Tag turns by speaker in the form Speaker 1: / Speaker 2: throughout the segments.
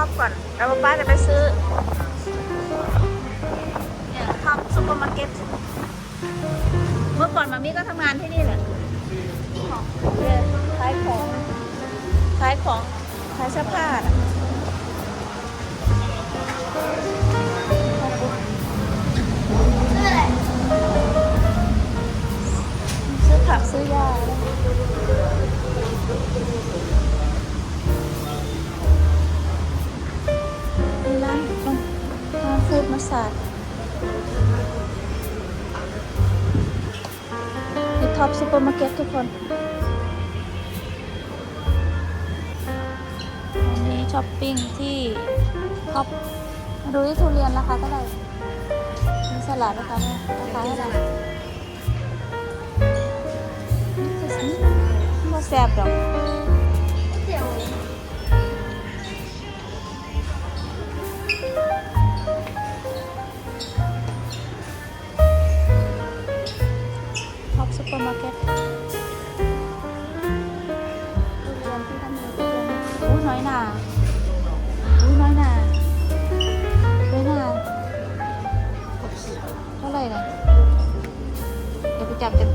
Speaker 1: อปก่อนแล้วป้าจะไปซื้อเนี่ยทำซุปเปอร์มาร์เก็ตเมื่อก่อนมามี่ก็ทำงานที่นี่แหละเนี่ยขายของขายของขายเสื้อผ้า ร้านฟูดมาสาดนี่ท็อปซูเปอร์มาร์เก็ตทุกคนอันนี้ช้อปปิ้งที่ท็อปดูที่ทุเรียนราคาเท่าไหร่มีสลัดนะคะเนี่ราคาเท่าไหร่มาแซ่บดอก ซุปเปอร์มาร์เก็ตทุเรียนที่ทำมีทุเรียนโอ้น้อยหนาโอ้น้อยหนาน้อยหนาเท่าไหร่นะเดี๋ยวไปจับจะ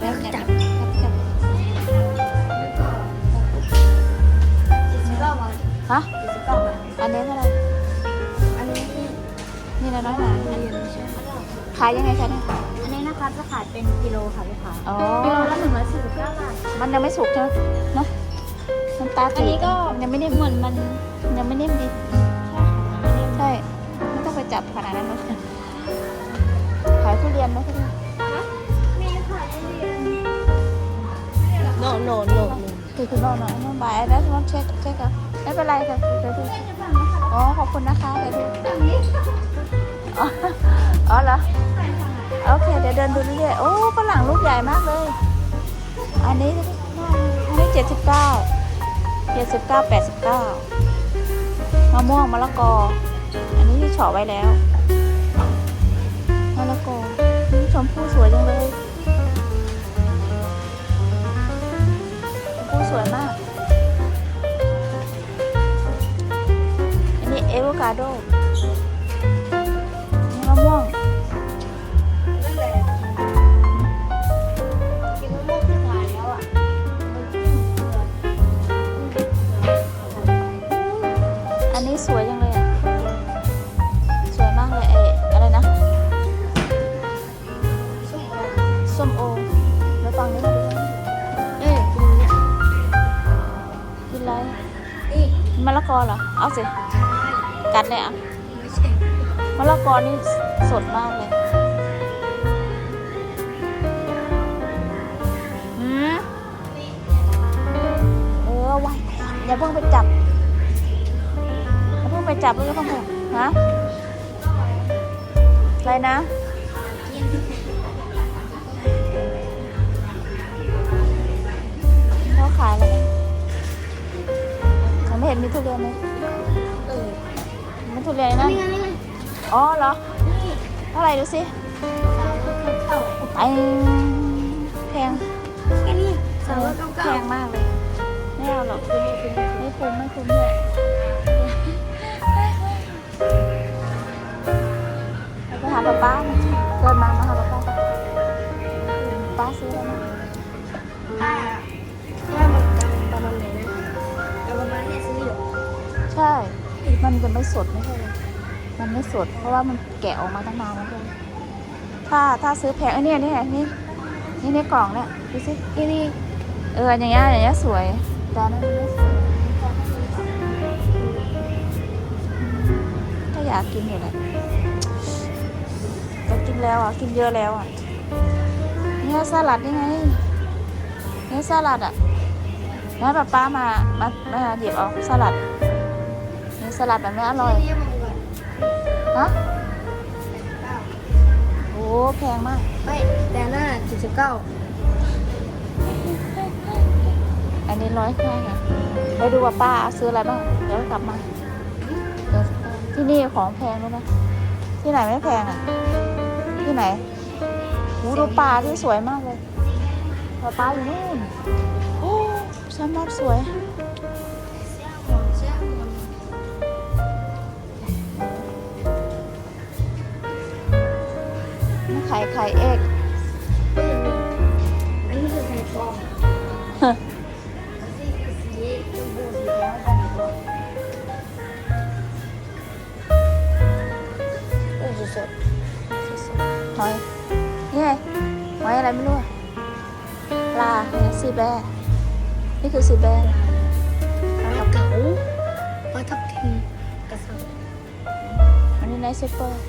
Speaker 1: แล้วจับจับฮะอันนี้เท่าไหร่
Speaker 2: อันนี้
Speaker 1: นี่นะน้อยหนาขายยังไงคะเนี่ย
Speaker 2: อันนี้นะคะจะขายเป็นกิโล ค่ะลูกค้า
Speaker 1: อ๋อ
Speaker 2: กิโลละหนึ่งร้อยสี่สิบเก้าบาท
Speaker 1: มันยังไม่สุกใช่ไหมเนาะมันตา
Speaker 2: อันนี้ก็
Speaker 1: มันยังไม่นิ่ม
Speaker 2: เหมือนมัน
Speaker 1: ยังไม่นิ่มดี
Speaker 2: ใช่ค่ะไม่ได้
Speaker 1: ใช่ ไม่ต้องไปจับขนาดนั้นนะขายทุเรียนไหมทุเรียน
Speaker 2: มีค่ะเรียนโนโนโน
Speaker 1: คือคือโน่นนะน้องบายแล้วต้องเช็คเช็คอะไม่เป็นไรค่ะเดี๋ยวดูอ๋อ ขอบคุณนะคะเดี๋ยวดู อ๋ออ๋อเหรอ โอเคเดี๋ยวเดินดูเรื่อยๆโอ้ฝรั่งลูกใหญ่มากเลย อันนี้อันนี้เจ็ดสิบเก้าเจ็ดสิบเก้าแปดสิบเก้ามะม่วงมะละกอ อันนี้ที่เฉาะไว้แล้วมะละกอนี่ชมพู่สวยจังเลยชมพู่สวยมาก อันนี้เอโวคาโด น
Speaker 2: นี้
Speaker 1: สวยจังเลยอะ สวยมากเลยเออะไรนะ ส้มโอ แล้วฟังนี้มาดู
Speaker 2: เอ้ยกินเนี่ย
Speaker 1: กินอะไร
Speaker 2: นี่
Speaker 1: มะละกอเหรอ เอาสิ กัดเลยอะ
Speaker 2: ไม่ใช่
Speaker 1: มะละกอนี่สดมากเลย จับเลยอย่าเพิ่งไปฮะอะไรนะเขาขายอะไรฉันไม่เห็นมีทุเรียนเลย
Speaker 2: เออ
Speaker 1: มีทุเรียน
Speaker 2: นะไงนี่ไง
Speaker 1: อ๋อเหรอเท่าไหร่ดูสิไอแพง
Speaker 2: แค่นี้
Speaker 1: แพ
Speaker 2: ง
Speaker 1: มากเลยไม่เอาหรอกไม่คุ้มไม่คุ้มเลย ปหาป้าป้าเดินมามาหาป้าป้าป้าซื้อแล้วนะ
Speaker 2: อ่าว่ามันประมาณไหนนะแต่ประมาณเนี้ยซื้ออยู่
Speaker 1: ใช่ มันจะไม่สดไม่ใช่เลยมันไม่สด เพราะว่ามันแกะออกมาตั้งนานแล้วเลยถ้าถ้าซื้อแพงเอ้ยเนี่ยเนี่ยนี่นี่ในกล่องเนี่ยดูสิ
Speaker 2: นี่นี่
Speaker 1: เอออย่างเงี้ยอย่างเงี้ยสวยแต่อันนั้นมันไม่สวยก็อยากกินอยู่แหละ แต่กินแล้วอะ กินเยอะแล้วอะเนี่ยสลัดนี่ไงเนี่ยสลัดอะแล้วป้าป้ามามามาหยิบเอาสลัดเนี่ยสลัดแบบนี้อร่อย
Speaker 2: นี่มันก่อน
Speaker 1: ฮะโอ้แพงมาก
Speaker 2: ไม่แต่หน้าเจ็ดสิบเก้า
Speaker 1: อันนี้ร้อยแค่ค่ะไปดูว่าป้าซื้ออะไรบ้างเดี๋ยวกลับมาเดี๋ยวที่นี่ของแพงรู้ไหมที่ไหนไม่แพงอะที่ ไหนหูดูป่าที่สวยมากเลยป่าป่าอยู่นู่นโอ้ฉันมากสวย
Speaker 2: ไข่
Speaker 1: ไข่เอก
Speaker 2: อันนี้คือไข่ปลอมสด
Speaker 1: หอยนี่ไงหอยอะไรไม่รู้อะปลาเนี่ยซีแบร์นี่คือซีแบร์
Speaker 2: ปลาเก๋าปลาทับทิมกระสับ
Speaker 1: อันนี้ไนท์ซูเปอร์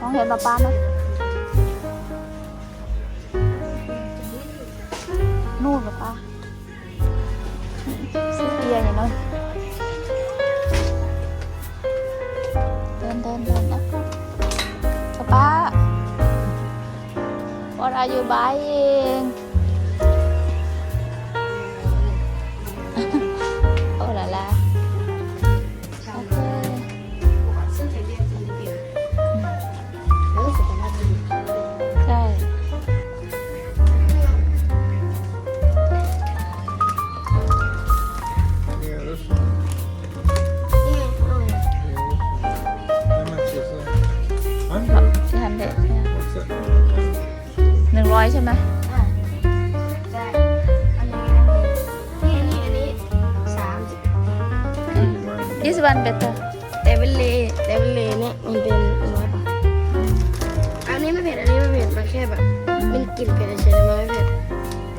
Speaker 1: มองเห็นปลาปลาไหม เดินเดินนะปลาปลา What are you buying?
Speaker 2: อ
Speaker 1: ยใช่ไหม
Speaker 2: อะใช่อันนี้อันนี้นี่อันนี้อันนี้สามสิบ
Speaker 3: Eighty-one.
Speaker 1: this one better
Speaker 2: แต่เป็นเลแต่เป็นเลเนี่ยมันเป็นร้อยบาทอันนี้ไม่เผ็ดอันนี้ไม่เผ็ดมันแค่แบบมันกลิ่นเผ็ดเฉยๆมันไม่เผ็ด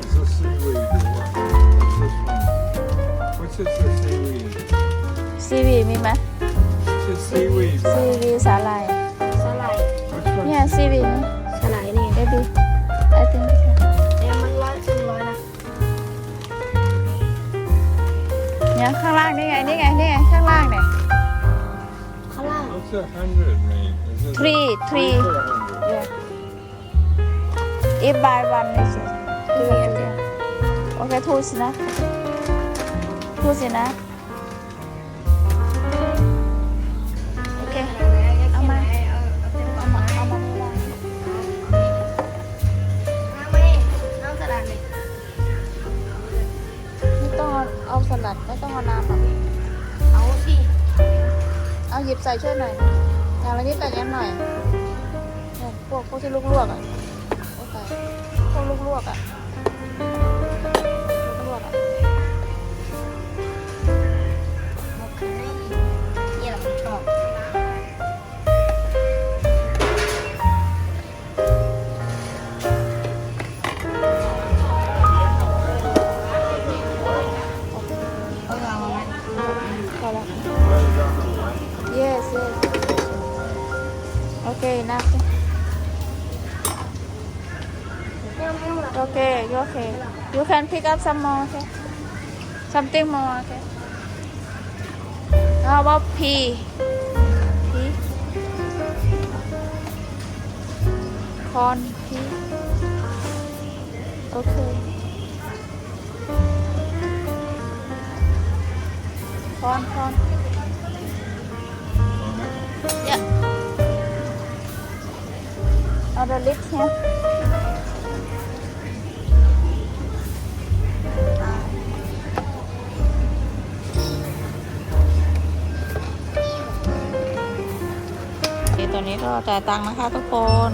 Speaker 3: Is this seaweed or what? What's this one? What's this the seaweed?
Speaker 1: ซีวีมีไหม
Speaker 3: It's just seaweed.
Speaker 1: ซีวีสาหร่าย
Speaker 2: สไลด์
Speaker 3: Which one?
Speaker 1: เนี่ยซี
Speaker 2: เนี่ย
Speaker 1: ข้างล่างนี่ไงนี่ไงนี่ไงข้างล่างเนี่ย
Speaker 2: ข้างล่าง
Speaker 3: What's that hundred mean? Is it
Speaker 1: three three
Speaker 3: for a hundred?
Speaker 1: yeah if buy one is it
Speaker 2: ที่มีอันเดียว
Speaker 1: okay two สินะ two สินะ
Speaker 2: สลัด
Speaker 1: ไม่ต้องเอาน้ำหรอก
Speaker 2: เอาสิ
Speaker 1: เอาหยิบใส่ช่วยหน่อยทางละนิดแต่ยังหน่อยเนี่ยพวกพวกที่ลวกๆอะโอ้ตายพวกลวกๆอะ okay enough
Speaker 2: ไม่ต้องไม่ต้องหลับ
Speaker 1: okay you okay you can pick up some more okay something more okay how about P? P? corn P? okay corn corn on the lips here ตอนนี้ก็จ่ายตังค์นะคะทุกคน